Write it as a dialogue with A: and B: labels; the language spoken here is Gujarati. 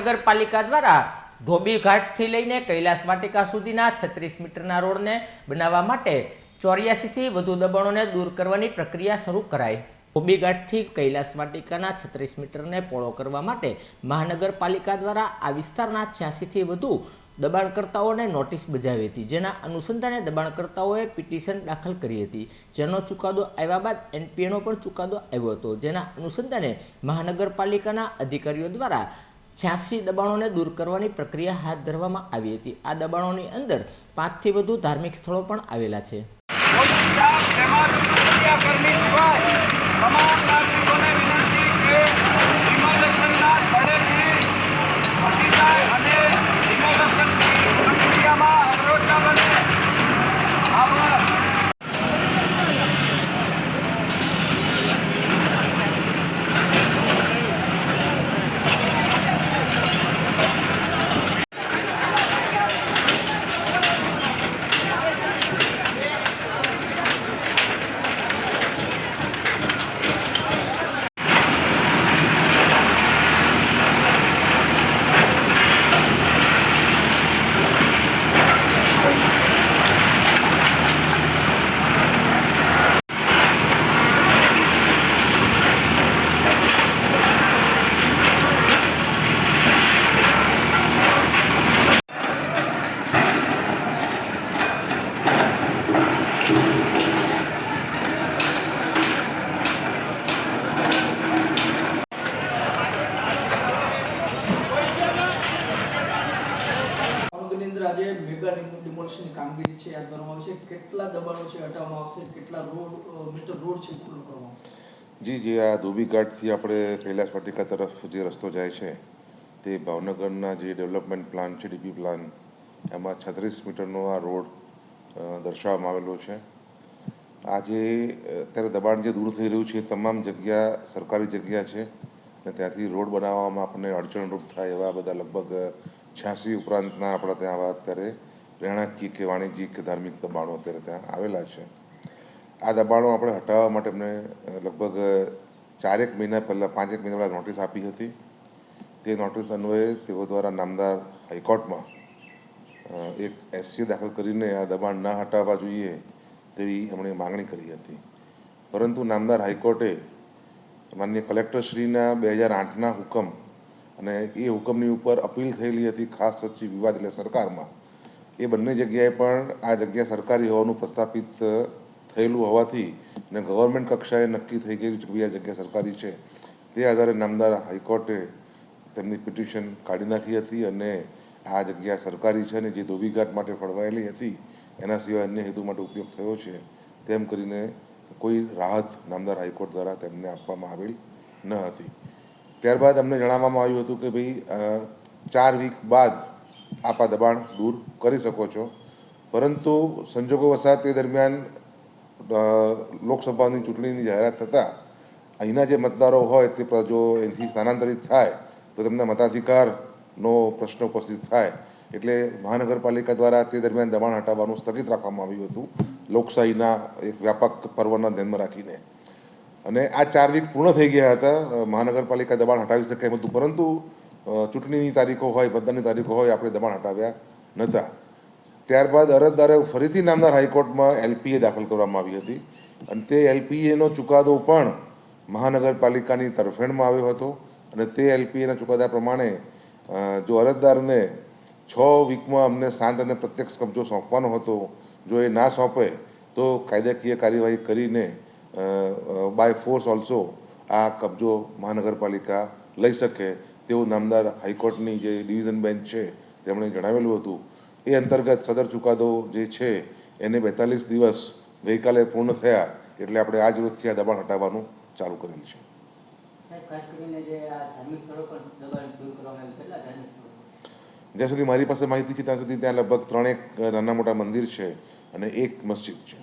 A: મહાનગરપાલિકા દ્વારા ધોબી ઘાટથી લઈને કૈલાસ વાટિકા સુધીના છત્રીસ મીટરના રોડને બનાવવા માટે ચોર્યાસીથી વધુ દબાણોને દૂર કરવાની પ્રક્રિયા શરૂ કરાઈ. ધોબી ઘાટથી કૈલાસ વાટિકાના છત્રીસ મીટરને પોળો કરવા માટે મહાનગરપાલિકા દ્વારા આ વિસ્તારના છ્યાસીથી વધુ દબાણકર્તાઓને નોટિસ બજાવી હતી, જેના અનુસંધાને દબાણકર્તાઓએ પિટિશન દાખલ કરી હતી. જેનો ચુકાદો આવ્યા બાદ એનપીએનો પણ ચુકાદો આવ્યો હતો, જેના અનુસંધાને મહાનગરપાલિકાના અધિકારીઓ દ્વારા છ્યાસી દબાણોને દૂર કરવાની પ્રક્રિયા હાથ ધરવામાં આવી હતી. આ દબાણોની અંદર પાંચથી વધુ ધાર્મિક સ્થળો પણ આવેલા છે.
B: તમામ નાગરિકોને વિનંતી કે ઇમોલેશનના સ્થળેથી હટી જાય અને ઇમોલેશનની પ્રક્રિયામાં અવરોધ ન બને આભાર
C: ભાવનગરની અંદર આજે મેગા ડિમોલિશનની કામગીરી છે હાથ ધરવામાં આવશે કેટલા દબાણો છે હટાવવામાં આવશે? કેટલા રોડ મીટર રોડ છે ખુલ્લો કરવામાં?
D: જી જી, આ ધોબીઘાટથી આપણે કૈલાસ વાટિકા તરફ જે રસ્તો જાય છે, તે ભાવનગરના જે ડેવલપમેન્ટ પ્લાન છે ડીપી પ્લાન એમાં છત્રીસ મીટરનો આ રોડ દર્શાવવામાં આવેલો છે. આજે અત્યારે દબાણ જે દૂર થઈ રહ્યું છે તમામ જગ્યા સરકારી જગ્યા છે, અને ત્યાંથી રોડ બનાવવામાં આપણને અડચણરૂપ થાય એવા બધા લગભગ છ્યાસી ઉપરાંતના આપણા ત્યાં વાત અત્યારે રહેણાંકીય કે વાણિજ્યિક કે ધાર્મિક દબાણો અત્યારે ત્યાં આવેલા છે. આ દબાણો આપણે હટાવવા માટે એમને લગભગ ચારેક મહિના પહેલાં, પાંચેક મહિના પહેલાં નોટિસ આપી હતી. તે નોટિસ અન્વયે તેઓ દ્વારા નામદાર હાઈકોર્ટમાં એક એસસી દાખલ કરીને આ દબાણ ન હટાવવા જોઈએ તેવી એમણે માંગણી કરી હતી. પરંતુ નામદાર હાઈકોર્ટે માનનીય કલેક્ટરશ્રીના બે હજાર આઠના હુકમ અને એ હુકમની ઉપર અપીલ થયેલી હતી ખાસ સચિવ વિવાદ એટલે સરકારમાં. એ બંને જગ્યાએ પણ આ જગ્યા સરકારી હોવાનું પ્રસ્થાપિત થયેલું હોવાથી અને ગવર્મેન્ટ કક્ષાએ નક્કી થઈ ગયું છે કે ભઈ આ જગ્યા સરકારી છે. તે આધારે નામદાર હાઈકોર્ટે તેમની પિટિશન કાઢી નાખી હતી અને આ જગ્યા સરકારી છે અને જે ધોબીઘાટ માટે ફળવાયેલી હતી, એના સિવાય અન્ય હેતુ માટે ઉપયોગ થયો છે, તેમ કરીને કોઈ રાહત નામદાર હાઈકોર્ટ દ્વારા તેમને આપવામાં આવેલ ન હતી. ત્યારબાદ અમને જણાવવામાં આવ્યું હતું કે ભાઈ ચાર વીક બાદ આપ દબાણ દૂર કરી શકો છો. પરંતુ સંજોગો વસાત તે દરમિયાન લોકસભાની ચૂંટણીની જાહેરાત થતાં અહીંના જે મતદારો હોય તે જો એથી સ્થાનાંતરિત થાય, તો તેમના મતાધિકારનો પ્રશ્ન ઉપસ્થિત થાય. એટલે મહાનગરપાલિકા દ્વારા તે દરમિયાન દબાણ હટાવવાનું સ્થગિત રાખવામાં આવ્યું હતું, લોકશાહીના એક વ્યાપક પર્વના ધ્યાનમાં રાખીને. અને આ ચાર વીક પૂર્ણ થઈ ગયા હતા. મહાનગરપાલિકા દબાણ હટાવી શકે એમ હતું, પરંતુ ચૂંટણીની તારીખો હોય, મતદાનની તારીખો હોય, આપણે દબાણ હટાવ્યા નહોતા. ત્યારબાદ અરજદારે ફરીથી નામદાર હાઈકોર્ટમાં એલપીએ દાખલ કરવામાં આવી હતી. અને તે એલપીએનો ચુકાદો પણ મહાનગરપાલિકાની તરફેણમાં આવ્યો હતો. અને તે એલપીએના ચુકાદા પ્રમાણે જો અરજદારને છ વીકમાં અમને શાંત અને પ્રત્યક્ષ કબજો સોંપવાનો હતો, જો એ ના સોંપે, તો કાયદાકીય કાર્યવાહી કરીને બાય ફોર્સ ઓલ્સો આ કબજો મહાનગરપાલિકા લઈ શકે તેવું નામદાર હાઈકોર્ટની જે ડિવિઝન બેન્ચ છે તેમણે જણાવેલું હતું. એ અંતર્ગત સદર ચુકાદો જે છે એને બેતાલીસ દિવસ ગઈકાલે પૂર્ણ થયા એટલે આપણે આજ રોજથી આ દબાણ હટાવવાનું ચાલુ કરેલ છે. જ્યાં સુધી મારી પાસે માહિતી છે ત્યાં સુધી ત્યાં લગભગ ત્રણેક નાના મોટા મંદિર છે અને એક મસ્જિદ છે.